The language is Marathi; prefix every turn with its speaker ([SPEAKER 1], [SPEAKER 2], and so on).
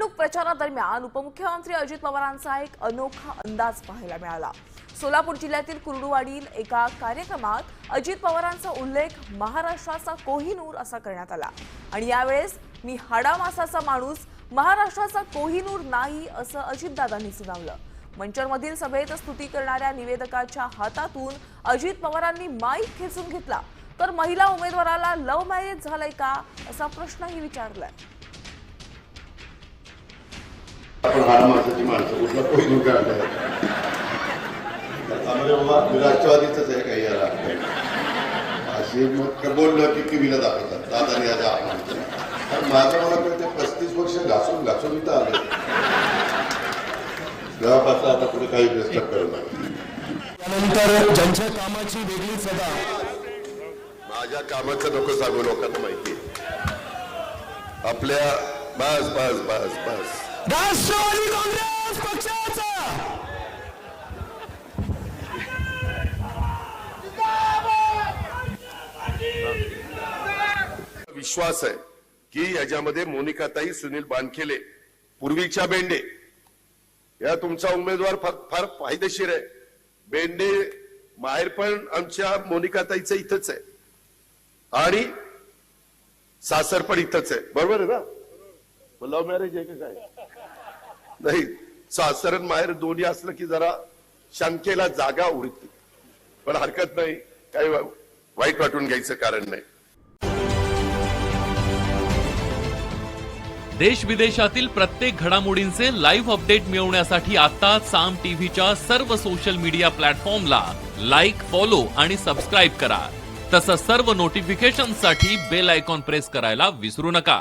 [SPEAKER 1] निवडणूक प्रचारादरम्यान उपमुख्यमंत्री अजित पवारांचा एक अनोखा अंदाज पाहायला मिळाला. सोलापूर जिल्ह्यातील कुर्डुवाडील एका कार्यक्रमात अजित पवारांचा उल्लेख महाराष्ट्राचा कोहिनूर असा करण्यात आला. आणि यावेळेस मी हाडामासाचा माणूस महाराष्ट्राचा कोहिनूर नाही असं अजितदादांनी सुनावलं. मंचरमधील सभेत स्तुती करणाऱ्या निवेदकाच्या हातातून अजित पवारांनी माईक खेचून घेतला. तर महिला उमेदवाराला लव्ह मॅरेज झालंय का असा प्रश्नही विचारलाय.
[SPEAKER 2] आपण हाड माणसाची माणसं कुठला कोहिनूर करायला आम्हाला बाबा मी राष्ट्रवादीच आहे काही याला. असे मग बोललं की टीव्हीला दाखवतात दादाने याचा अपमान केला. कारण माझं मला कळते पस्तीस वर्ष घासून घासून इथं आले. तेव्हापासून आता पुढे काही डिस्टर्ब करत नाही.
[SPEAKER 3] त्यानंतर ज्यांच्या कामाची वेगळी सभा.
[SPEAKER 2] माझ्या कामाचं नको सांगू लोकांना माहिती आपल्या बस बस बस बस.
[SPEAKER 3] राष्ट्रवादी काँग्रेस पक्षाचा.
[SPEAKER 2] विश्वास आहे की याच्यामध्ये मोनिकाताई सुनील बानखेले पूर्वीच्या बेंडे या तुमचा उमेदवार फार फार फायदेशीर आहे. बेंडे माहेर पण आमच्या मोनिकाताईचं इथंच आहे. आणि सासर पण इथंच आहे. बरोबर आहे ना? लव्ह मॅरेज आहे का काय? नाही सासर आणि माहेर दोन्ही असलं की जरा शंकेला जागा उडते पण हरकत नाही काही वाईट वाटून घ्यायचं कारण नाही.
[SPEAKER 4] देश विदेशातील प्रत्येक घडामोडींचे लाईव्ह अपडेट मिळवण्यासाठी आता साम टीव्हीच्या सर्व सोशल मीडिया प्लॅटफॉर्मला लाईक फॉलो आणि सबस्क्राईब करा. तसंच सर्व नोटिफिकेशनसाठी बेल आयकॉन प्रेस करायला विसरू नका.